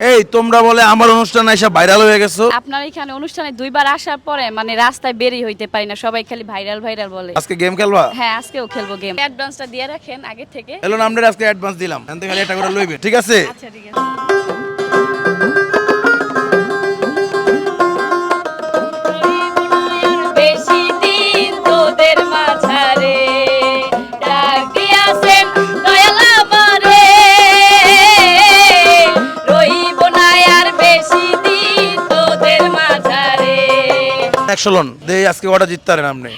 এই তোমরা বলে আমার অনুষ্ঠান এসে ভাইরাল হয়ে গেছো? আপনার এখানে অনুষ্ঠানে দুইবার আসার পরে মানে রাস্তায় বেরিয়ে হইতে পারি না সবাই খালি ভাইরাল ভাইরাল বলে। আজকে গেম খেলবা? হ্যাঁ আজকেও খেলব গেম অ্যাডভান্সটা দিয়ে রাখেন আগে থেকে। এলো আমরা আজকে অ্যাডভান্স দিলাম। এখান থেকে খালি এটা করে লইবে ঠিক আছে? আচ্ছা ঠিক আছে। একশো লন। দিয়ে আজকে কটা জিততে পারেন আপনি?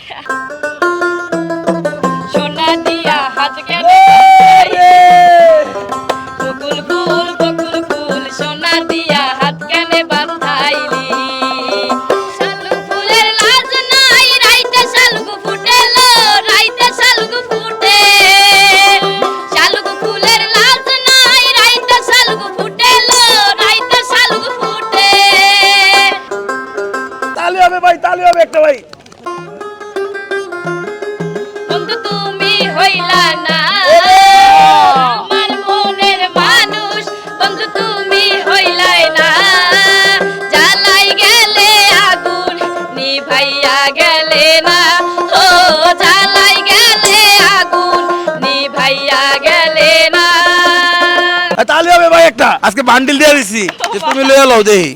গেলে না আর তালি হবে ভাই একটা আজকে বান্ডিল দিয়ে দিছি যে তুমি লয়ে লও দেহি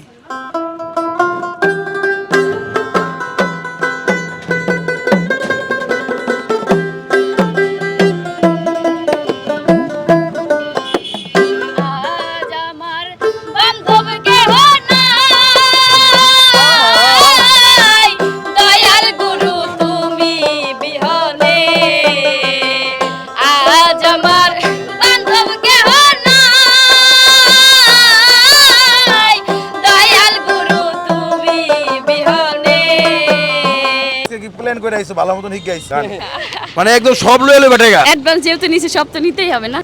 করে আইছো ভালো মতন হিগে আইছো। মানে একদম সব লয়ে লয়ে বেটেগা অ্যাডভান্স যেহেতু নিচে সব তো নিতেই হবে না।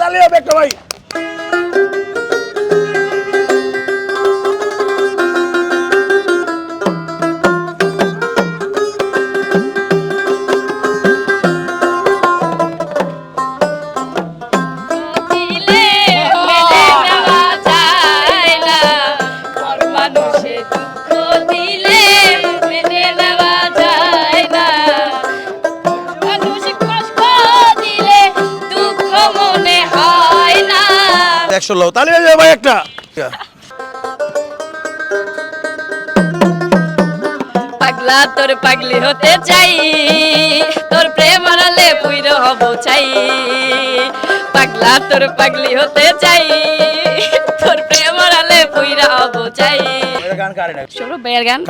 তালি হবে একটা ভাই। একশো লও তালি ভাই একটা। পাগলা তোর পাগলি হতে চাই। তোর প্রেম হারালে পুইর হব চাই। পাগলা তোর পাগলি হতে চাই। তোর প্রেম হারালে পুইরা হব চাই। সৌরভ ভাইয়ের গান।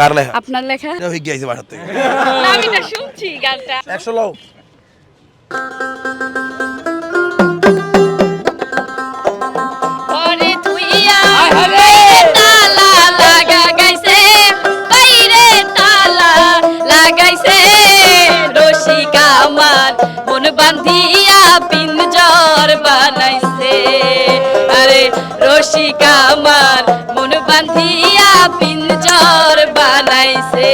আপনার লেখা? আমি না শুনছি গানটা। একশো লও। লাগাইছে রশিকা আমার। মন বান্ধিয়া পিঞ্জর বানাইছে। আরে রশিকা আমার মন বান্ধিয়া পিঞ্জর বানাইছে।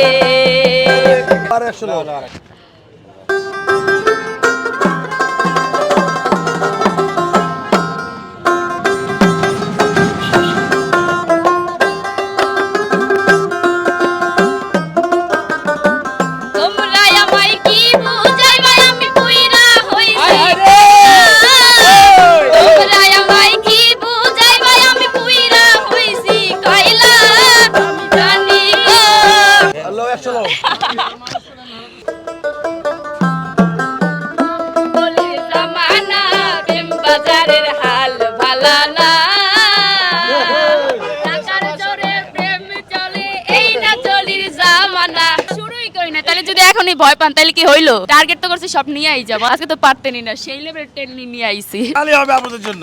এখনই ভয় পান তাহলে কি হইল? টার্গেট তো করছে, সব নিয়ে আই যাব। আজকে তো পারতেনি না, সেই লেভেলের টেন নিয়ে আইছি। তাহলে হবে আপনাদের জন্য।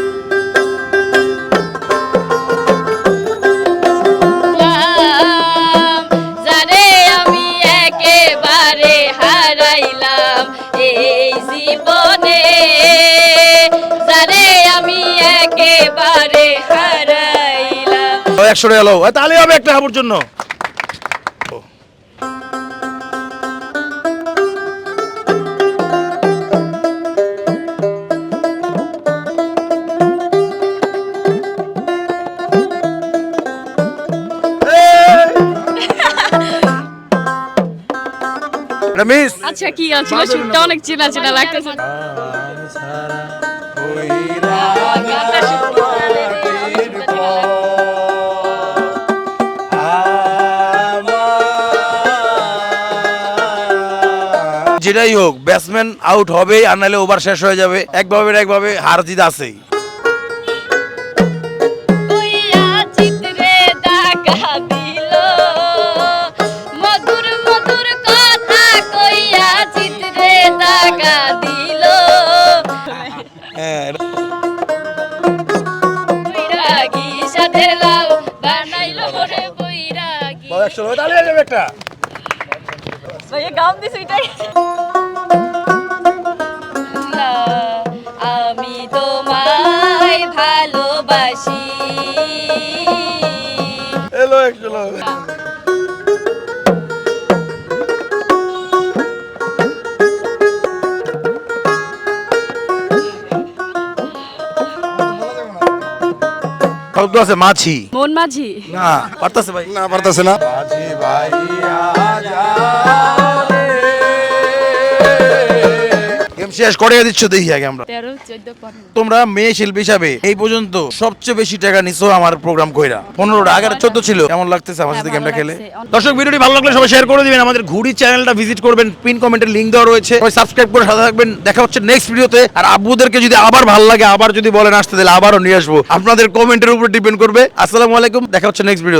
জীবনে যারে আমি একেবারে হারাইলাম। একশো টাকা তাহলে হবে একটা হাবুর জন্য। আচ্ছা কি গান ছিল সুরটা অনেক চেনা চেনা লাগতেছে। যেটাই হোক ব্যাটসম্যান আউট হবেই আর নাহলে ওভার শেষ হয়ে যাবে। একভাবে একভাবে হার জিত আছেই। হয়ে যাবে একটা এটাই। আমি তোমায় ভালোবাসি। এলো একশো শব্দ আছে মাছি মন মাঝি না পারতাছে ভাই না পারতেছে না মাঝি ভাই গেম শেষ করে দিচ্ছ দেখি আগে আমরা। তেরো চোদ্দ তোমরা মেয়ে শিল্পী হিসাবে এই পর্যন্ত সবচেয়ে বেশি টাকা নিছো আমার প্রোগ্রাম কইরা। পনেরোটা আগে চোদ্দ ছিল। কেমন লাগতেছে আমার সাথে হ্যাঁ, গেমটা খেলে? দর্শক ভিডিওটি ভালো লাগলে সবাই শেয়ার করে দিবেন। আমাদের ঘুড়ি চ্যানেলটা ভিজিট করবেন। পিন কমেন্টের লিঙ্ক দেওয়া রয়েছে। সবাই সাবস্ক্রাইব করে সাথে থাকবেন। দেখা হচ্ছে নেক্সট ভিডিওতে আর আব্বুদেরকে যদি আবার ভালো লাগে আবার যদি বলেন আসতে তাহলে আবারও নিয়ে আসব। আপনাদের কমেন্টের উপর ডিপেন্ড করবে। আসসালামু আলাইকুম। দেখা হচ্ছে নেক্সট ভিডিওতে